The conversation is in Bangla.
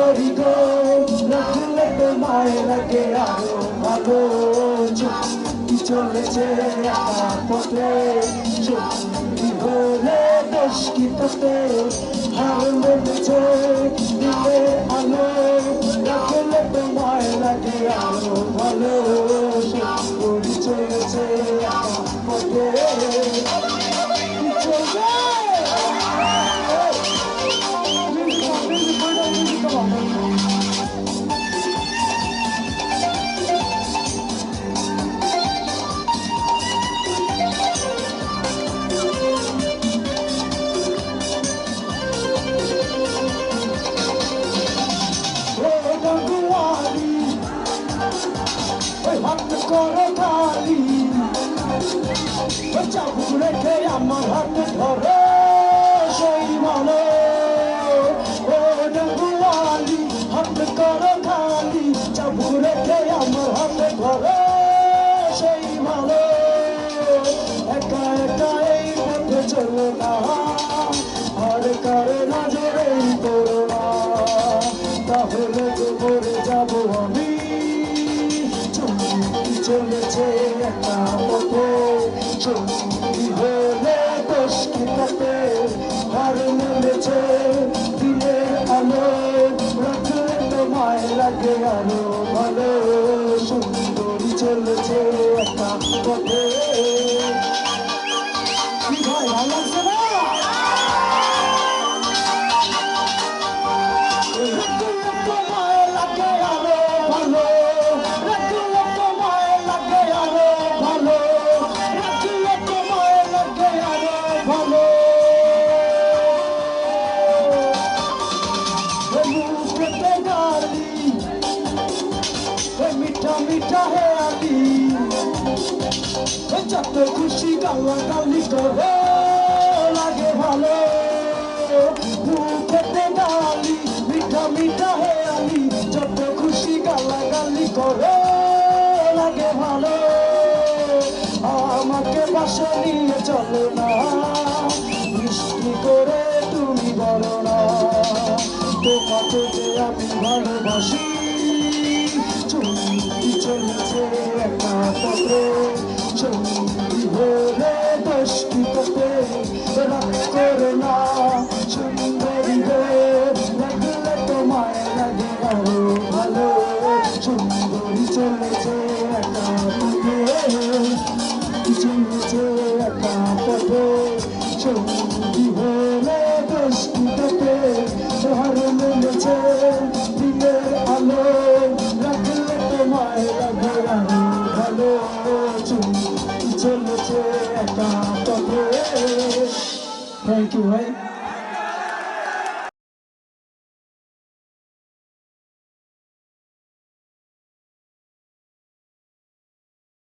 করি গো রাখলে তোমায় রাখে আরও ভালো কি চলেছে পথে কি হলে দোষ কি তোতে ভালো লেগেছে করো খালি ওই চাবুক রেখে আমার হাতে চলেছে একা পথে চুমকি হলে দোষ কি তাতে, আর নেমেছে দিনের আলো রাখলে তোমায় লাগে আরও ভালো, সুন্দরী চলেছে একা পথে। ভালো। মিঠা মিঠা হে আলি যত খুশি গালা গালি করে, লাগে ভালো। মুখেতে গালি, মিঠা মিঠা হে আলি যত খুশি গালা গালি করে, লাগে ভালো। আমাকে পাশে নিয়ে চলো না। মিষ্টি করে তুমি বলো না। তোমাকে যে আমি ভালোবাসি, চুমকি চলেছে একা পথে। চুমকি হলে দশটি পথে রাগ করে না। পথে চুমকি হলে দোষটি পথে হার মেলেছে দিনের আলো রাখলে তোমায় আরও ভালো চলেছে একা পথে থ্যাংক ইউ ভাই